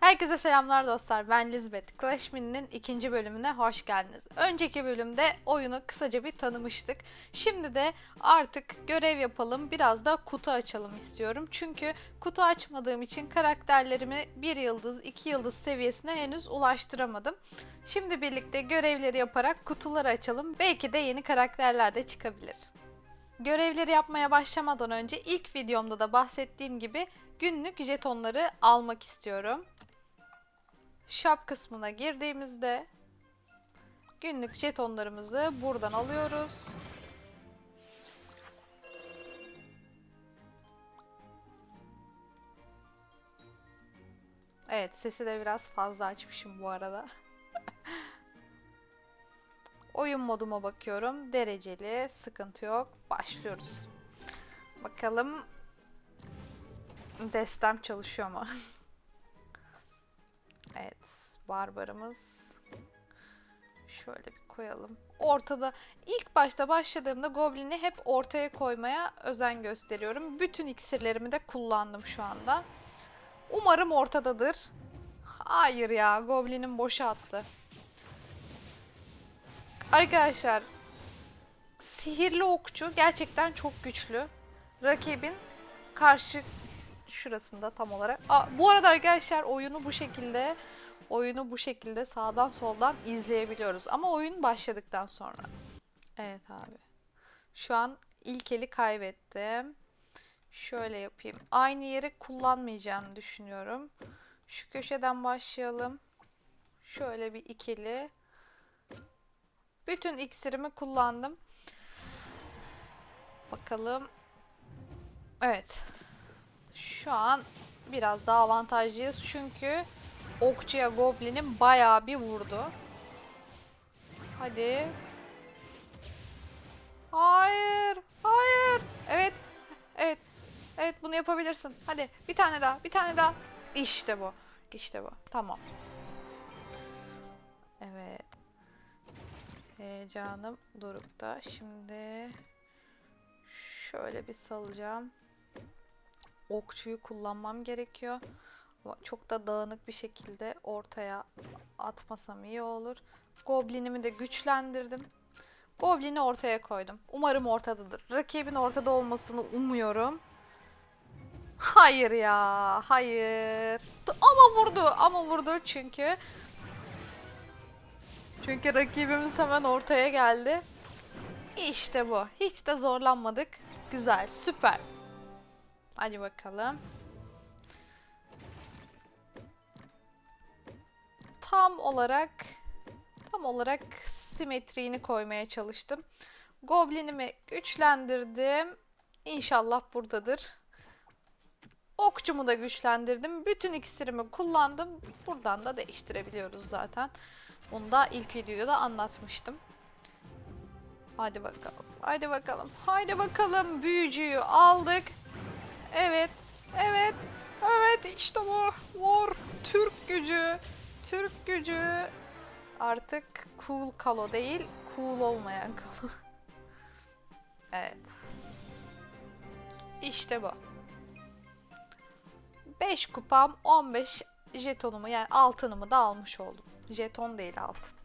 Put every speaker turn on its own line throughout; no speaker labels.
Herkese selamlar dostlar. Ben Lizbeth. Clash Mini'nin ikinci bölümüne hoş geldiniz. Önceki bölümde oyunu kısaca bir tanımıştık. Şimdi de artık görev yapalım. Biraz da kutu açalım istiyorum. Çünkü kutu açmadığım için karakterlerimi bir yıldız, iki yıldız seviyesine henüz ulaştıramadım. Şimdi birlikte görevleri yaparak kutuları açalım. Belki de yeni karakterler de çıkabilir. Görevleri yapmaya başlamadan önce ilk videomda da bahsettiğim gibi günlük jetonları almak istiyorum. Shop kısmına girdiğimizde günlük jetonlarımızı buradan alıyoruz. Evet sesi de biraz fazla açmışım bu arada. Oyun moduma bakıyorum. Dereceli, sıkıntı yok. Başlıyoruz. Bakalım destem çalışıyor mu? evet, barbarımız. Şöyle bir koyalım. Ortada ilk başta başladığımda Goblin'i hep ortaya koymaya özen gösteriyorum. Bütün iksirlerimi de kullandım şu anda. Umarım ortadadır. Hayır ya, Goblin'im boşa attı. Arkadaşlar, sihirli okçu gerçekten çok güçlü. Rakibin karşı şurasında tam olarak. Aa, bu arada arkadaşlar oyunu bu şekilde oyunu bu şekilde sağdan soldan izleyebiliyoruz. Ama oyun başladıktan sonra. Evet abi. Şu an ilk eli kaybettim. Şöyle yapayım. Aynı yeri kullanmayacağını düşünüyorum. Şu köşeden başlayalım. Şöyle bir ikili. Bütün iksirimi kullandım. Bakalım. Evet. Şu an biraz daha avantajlıyız çünkü okçuya goblinim bayağı bir vurdu. Hadi. Hayır. Hayır. Evet. Evet. Evet bunu yapabilirsin. Hadi bir tane daha. Bir tane daha. İşte bu. İşte bu. Tamam. Evet. Heyecanım dorukta. Şimdi şöyle bir salacağım. Okçuyu kullanmam gerekiyor. Çok da dağınık bir şekilde ortaya atmasam iyi olur. Goblinimi de güçlendirdim. Goblin'i ortaya koydum. Umarım ortadadır. Rakibin ortada olmasını umuyorum. Hayır ya, hayır. Ama vurdu, ama vurdu çünkü. Çünkü rakibimiz hemen ortaya geldi. İşte bu. Hiç de zorlanmadık. Güzel, süper. Hadi bakalım. Tam olarak tam olarak simetriğini koymaya çalıştım. Goblinimi güçlendirdim. İnşallah buradadır. Okçumu da güçlendirdim. Bütün iksirimi kullandım. Buradan da değiştirebiliyoruz zaten. Bunu da ilk videoda anlatmıştım. Hadi bakalım. Hadi bakalım. Haydi bakalım. Büyücüyü aldık. Evet. Evet. Evet işte bu. Vur. Türk gücü. Türk gücü. Artık cool kalo değil. Cool olmayan kalo. evet. İşte bu. 5 kupam 15 jetonumu yani altınımı da almış oldum. Jeton değil altın.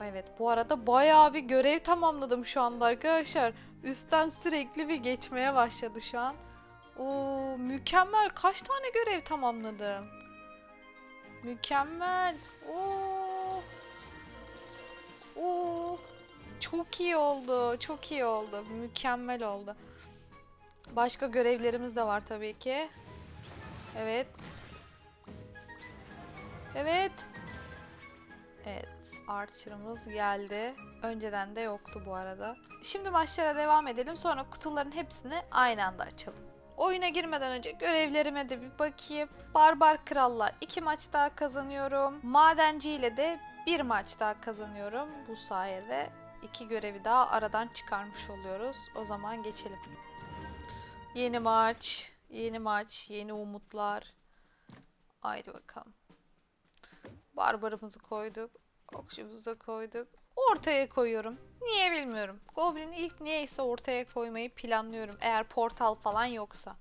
Evet bu arada bayağı bir görev tamamladım şu anda arkadaşlar. Üstten sürekli bir geçmeye başladı şu an. Oo mükemmel. Kaç tane görev tamamladım? Mükemmel. Oo. Oo. Çok iyi oldu. Çok iyi oldu. Mükemmel oldu. Başka görevlerimiz de var tabii ki. Evet. Evet. Evet. Archer'ımız geldi. Önceden de yoktu bu arada. Şimdi maçlara devam edelim. Sonra kutuların hepsini aynı anda açalım. Oyuna girmeden önce görevlerime de bir bakayım. Barbar Kral'la iki maç daha kazanıyorum. Madenci ile de bir maç daha kazanıyorum. Bu sayede iki görevi daha aradan çıkarmış oluyoruz. O zaman geçelim. Yeni maç, yeni maç, yeni umutlar. Haydi bakalım. Barbarımızı koyduk. Okçumuzu da koyduk. Ortaya koyuyorum. Niye bilmiyorum. Goblin ilk niyeyse ortaya koymayı planlıyorum. Eğer portal falan yoksa.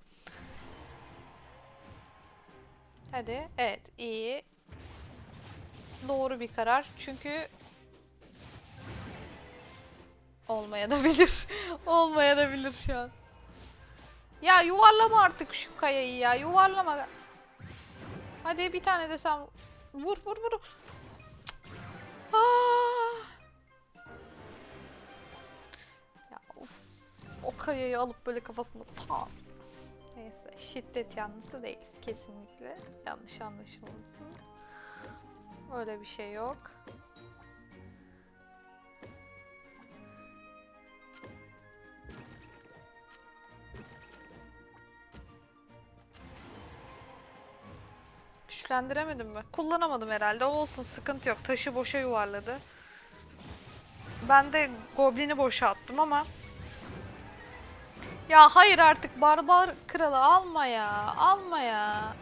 Hadi. Evet iyi. Doğru bir karar. Çünkü olmaya da bilir. olmaya da bilir şu an. Ya yuvarlama artık şu kayayı ya. Yuvarlama. Hadi bir tane de vur vur vur. O kayayı alıp böyle kafasında tam. Neyse şiddet yanlısı değiliz kesinlikle. Yanlış anlaşılmasın. Öyle bir şey yok. Güçlendiremedim mi? Kullanamadım herhalde. Olsun sıkıntı yok. Taşı boşa yuvarladı. Ben de goblini boşa attım ama ya hayır artık barbar kralı alma ya. Alma ya.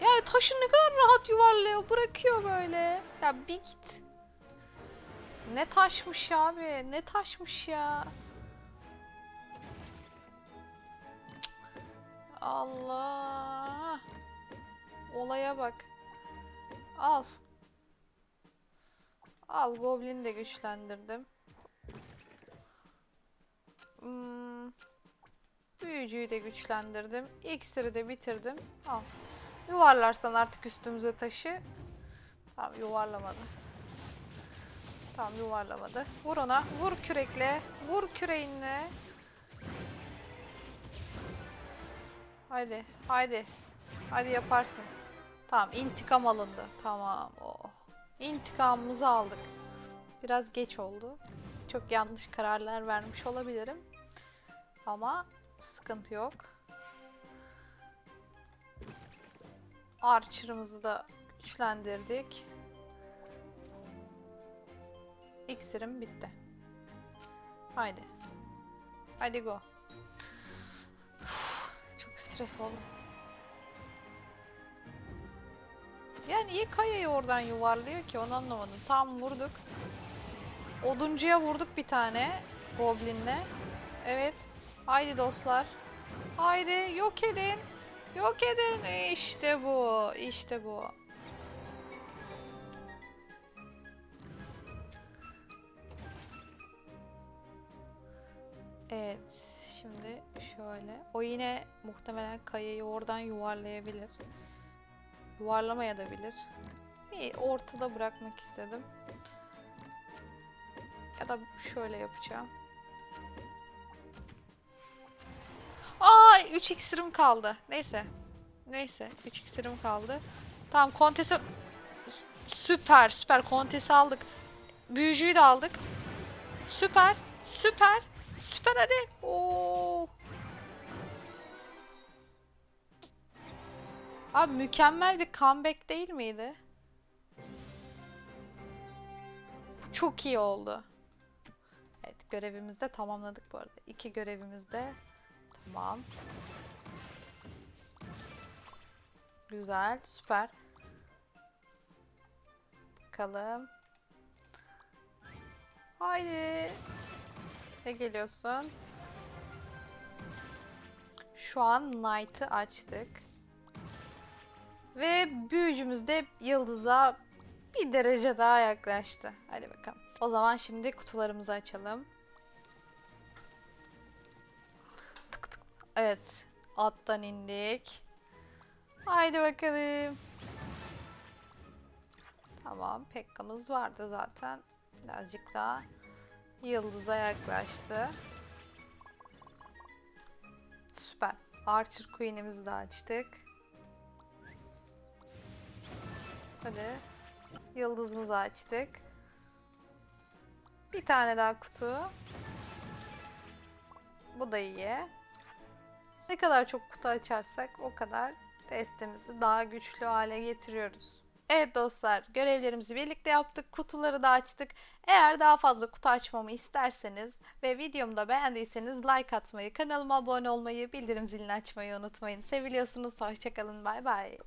Ya taşı ne kadar rahat yuvarlıyor. Bırakıyor böyle. Ya bir git. Ne taşmış abi. Ne taşmış ya. Allah. Olaya bak. Al. Al Goblin'i de güçlendirdim. Büyücüyü de güçlendirdim. İksiri de bitirdim. Al. Yuvarlarsan artık üstümüze taşı. Tamam yuvarlamadı. Tamam yuvarlamadı. Vur ona. Vur kürekle. Vur küreğinle. Haydi. Haydi. Hadi yaparsın. Tamam intikam alındı. Tamam. Oh. İntikamımızı aldık. Biraz geç oldu. Çok yanlış kararlar vermiş olabilirim. Ama sıkıntı yok. Archer'ımızı da güçlendirdik. İksirim bitti. Haydi. Haydi go. Çok stres oldum. Yani niye kayayı oradan yuvarlıyor ki onu anlamadım. Tam vurduk. Oduncuya vurduk bir tane. Goblin'le. Evet. Haydi dostlar. Haydi yok edin. Yok edin. İşte bu. İşte bu. Evet. Şimdi şöyle. O yine muhtemelen kayayı oradan yuvarlayabilir. Yuvarlamaya da bilir. Bir ortada bırakmak istedim. Ya da şöyle yapacağım. 3 iksirim kaldı. Neyse. Neyse 3 iksirim kaldı. Tamam kontesi süper süper kontesi aldık. Büyücüyü de aldık. Süper süper süper hadi. Oo. Abi mükemmel bir comeback değil miydi? Bu çok iyi oldu. Evet görevimizi de tamamladık bu arada. İki görevimiz de tamam. Güzel, süper. Bakalım. Haydi. Ne geliyorsun? Şu an Knight'ı açtık. Ve büyücümüz de yıldıza bir derece daha yaklaştı. Hadi bakalım. O zaman şimdi kutularımızı açalım. Evet. Attan indik. Haydi bakalım. Tamam. Pekkamız vardı zaten. Birazcık daha yıldıza yaklaştı. Süper. Archer Queen'imizi de açtık. Hadi. Yıldızımızı açtık. Bir tane daha kutu. Bu da iyi. Ne kadar çok kutu açarsak o kadar testimizi daha güçlü hale getiriyoruz. Evet dostlar görevlerimizi birlikte yaptık. Kutuları da açtık. Eğer daha fazla kutu açmamı isterseniz ve videomu da beğendiyseniz like atmayı, kanalıma abone olmayı, bildirim zilini açmayı unutmayın. Seviliyorsunuz. Hoşçakalın. Bay bay.